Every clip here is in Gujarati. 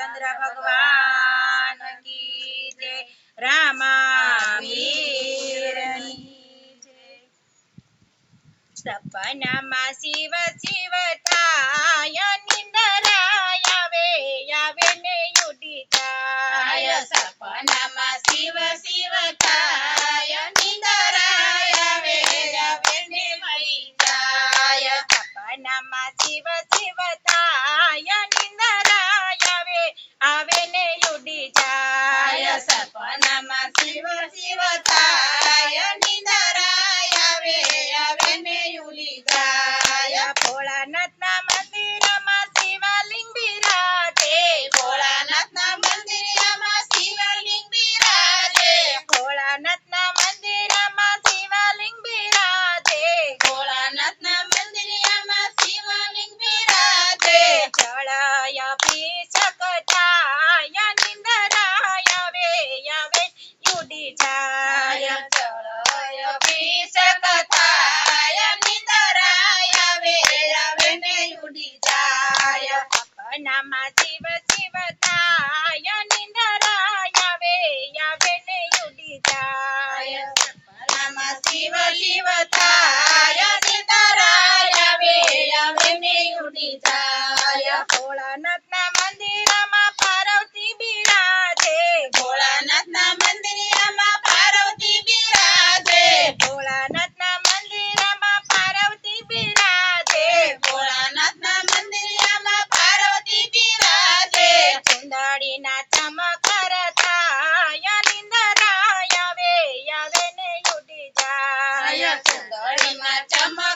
રામચંદ્ર ભગવાન કી જય. રામાવીરની સપનામાં શિવ શિવ થાય Chama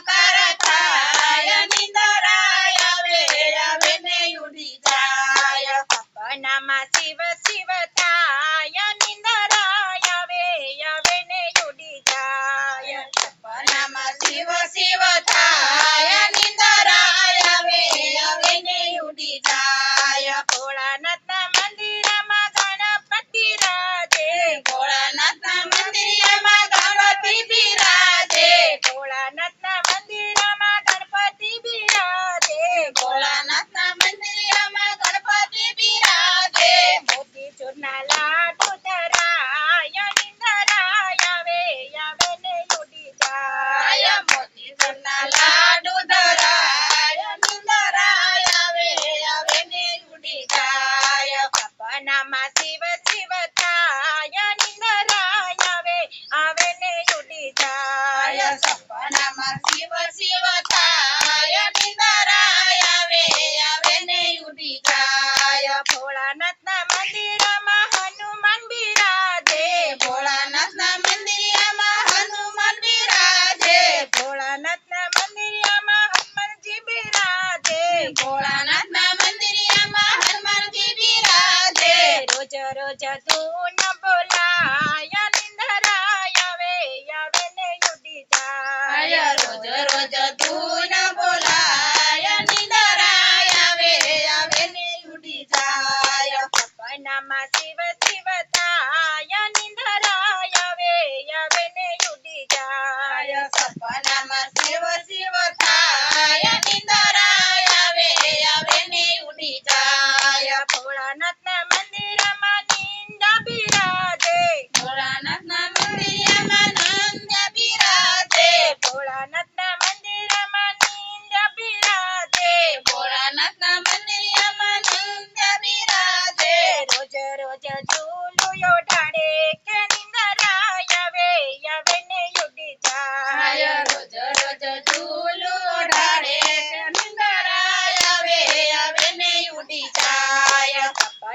રોજ તું ન બોલાય નિંદરાય આવે આવે ને ઉડી જાય. રોજ રોજ તું ન બોલાય નિંદરાય આવે આવે ને ઉડી જાય. સપનામાં શિવ શિવ થાય નિંદરાય આવે આવે ને ઉડી જાય. સપનામાં શિવ શિવ થાય નિંદરાય આવે આવે ને ઉડી જાય. ભોળાનાથ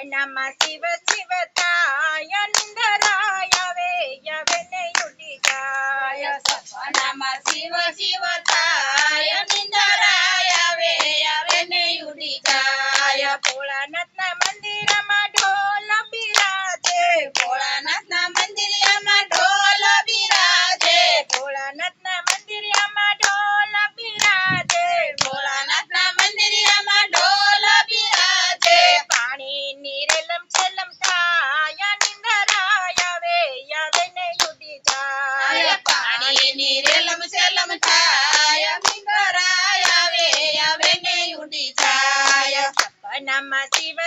నమ శివ శివ తాయనందరాయ వేయ వెనయుడిగాయ నమ శివ శివ తాయనంద Rama Siva